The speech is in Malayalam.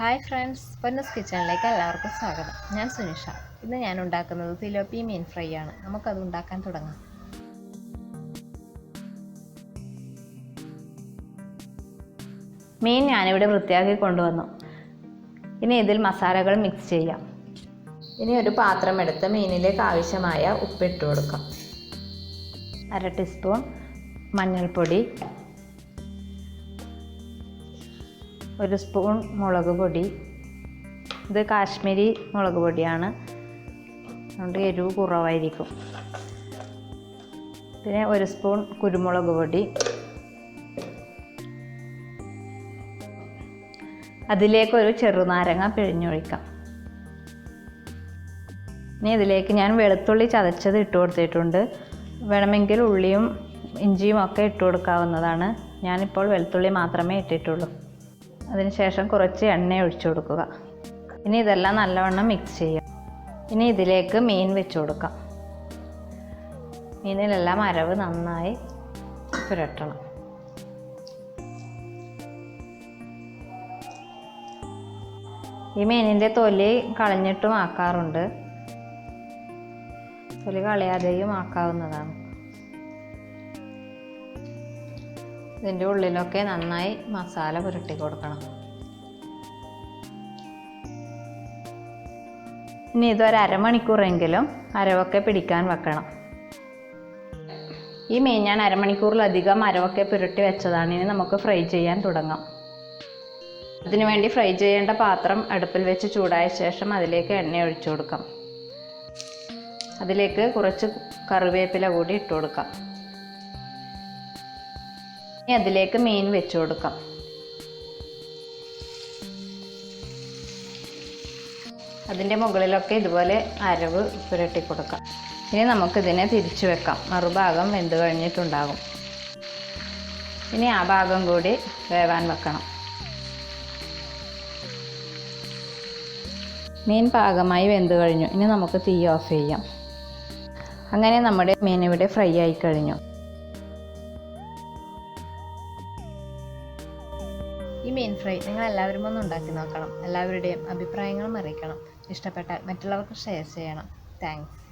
ഹായ് ഫ്രണ്ട്സ് പൊന്നസ് കിച്ചണിലേക്ക് എല്ലാവർക്കും സ്വാഗതം. ഞാൻ സുനിഷ. ഇന്ന് ഞാൻ ഉണ്ടാക്കുന്നത് തിലോപ്പി മീൻ ഫ്രൈ ആണ്. നമുക്കത് ഉണ്ടാക്കാൻ തുടങ്ങാം. മീൻ ഞാനിവിടെ വൃത്തിയാക്കി കൊണ്ടുവന്നു. ഇനി ഇതിൽ മസാലകൾ മിക്സ് ചെയ്യാം. ഇനി ഒരു പാത്രം എടുത്ത് മീനിലേക്ക് ആവശ്യമായ ഉപ്പിട്ട് കൊടുക്കാം. അര ടീസ്പൂൺ മഞ്ഞൾപ്പൊടി ഒരു സ്പൂൺ മുളക് പൊടി. ഇത് കാശ്മീരി മുളക് പൊടിയാണ്. അതുകൊണ്ട് എരിവ് കുറവായിരിക്കും. പിന്നെ ഒരു സ്പൂൺ കുരുമുളക് പൊടി. അതിലേക്കൊരു ചെറുനാരങ്ങ പിഴിഞ്ഞൊഴിക്കാം. ഇനി ഇതിലേക്ക് ഞാൻ വെളുത്തുള്ളി ചതച്ചത് ഇട്ട് കൊടുത്തിട്ടുണ്ട്. വേണമെങ്കിൽ ഉള്ളിയും ഇഞ്ചിയും ഒക്കെ ഇട്ട് കൊടുക്കാവുന്നതാണ്. ഞാനിപ്പോൾ വെളുത്തുള്ളി മാത്രമേ ഇട്ടിട്ടുള്ളൂ. അതിനുശേഷം കുറച്ച് എണ്ണ ഒഴിച്ചു കൊടുക്കുക. ഇനി ഇതെല്ലാം നല്ലവണ്ണം മിക്സ് ചെയ്യുക ഇനി ഇതിലേക്ക് മീൻ വെച്ച് കൊടുക്കാം. മീനിലെല്ലാം അരവ് നന്നായി പുരട്ടണം. ഈ മീനിന്റെ തൊലി കളഞ്ഞിട്ടും ആക്കാറുണ്ട്. തൊലി കളയാതെയും ആക്കാവുന്നതാണ്. ഇതിന്റെ ഉള്ളിലൊക്കെ നന്നായി മസാല പുരട്ടി കൊടുക്കണം. ഇനി ഇതൊരു അരമണിക്കൂറെങ്കിലും അരവൊക്കെ പിടിക്കാൻ വെക്കണം. ഈ മീൻ ഞാൻ അരമണിക്കൂറിലധികം അരവൊക്കെ പുരട്ടി വെച്ചതാണ്. ഇനി നമുക്ക് ഫ്രൈ ചെയ്യാൻ തുടങ്ങാം. അതിനുവേണ്ടി ഫ്രൈ ചെയ്യേണ്ട പാത്രം അടുപ്പിൽ വെച്ച് ചൂടായ ശേഷം അതിലേക്ക് എണ്ണ ഒഴിച്ചു കൊടുക്കാം. അതിലേക്ക് കുറച്ച് കറിവേപ്പില കൂടി ഇട്ട് കൊടുക്കാം. ഇനി അതിലേക്ക് മീൻ വെച്ചു കൊടുക്കാം. അതിന്റെ മുകളിലൊക്കെ ഇതുപോലെ അരവ് പുരട്ടി കൊടുക്കാം. ഇനി നമുക്കിതിനെ തിരിച്ചു വെക്കാം. മറുഭാഗം വെന്ത് കഴിഞ്ഞിട്ടുണ്ടാകും. ഇനി ആ ഭാഗം കൂടി വേവാൻ വെക്കണം. മീൻ പാകമായി വെന്ത് കഴിഞ്ഞു. ഇനി നമുക്ക് തീ ഓഫ് ചെയ്യാം. അങ്ങനെ നമ്മുടെ മീൻ ഇവിടെ ഫ്രൈ ആയി കഴിഞ്ഞു. ഈ മീൻ ഫ്രൈ നിങ്ങൾ എല്ലാവരും ഒന്ന് ഉണ്ടാക്കി നോക്കണം. എല്ലാവരുടെയും അഭിപ്രായങ്ങളും അറിയിക്കണം. ഇഷ്ടപ്പെട്ടാൽ മറ്റുള്ളവർക്ക് ഷെയർ ചെയ്യണം. താങ്ക്സ്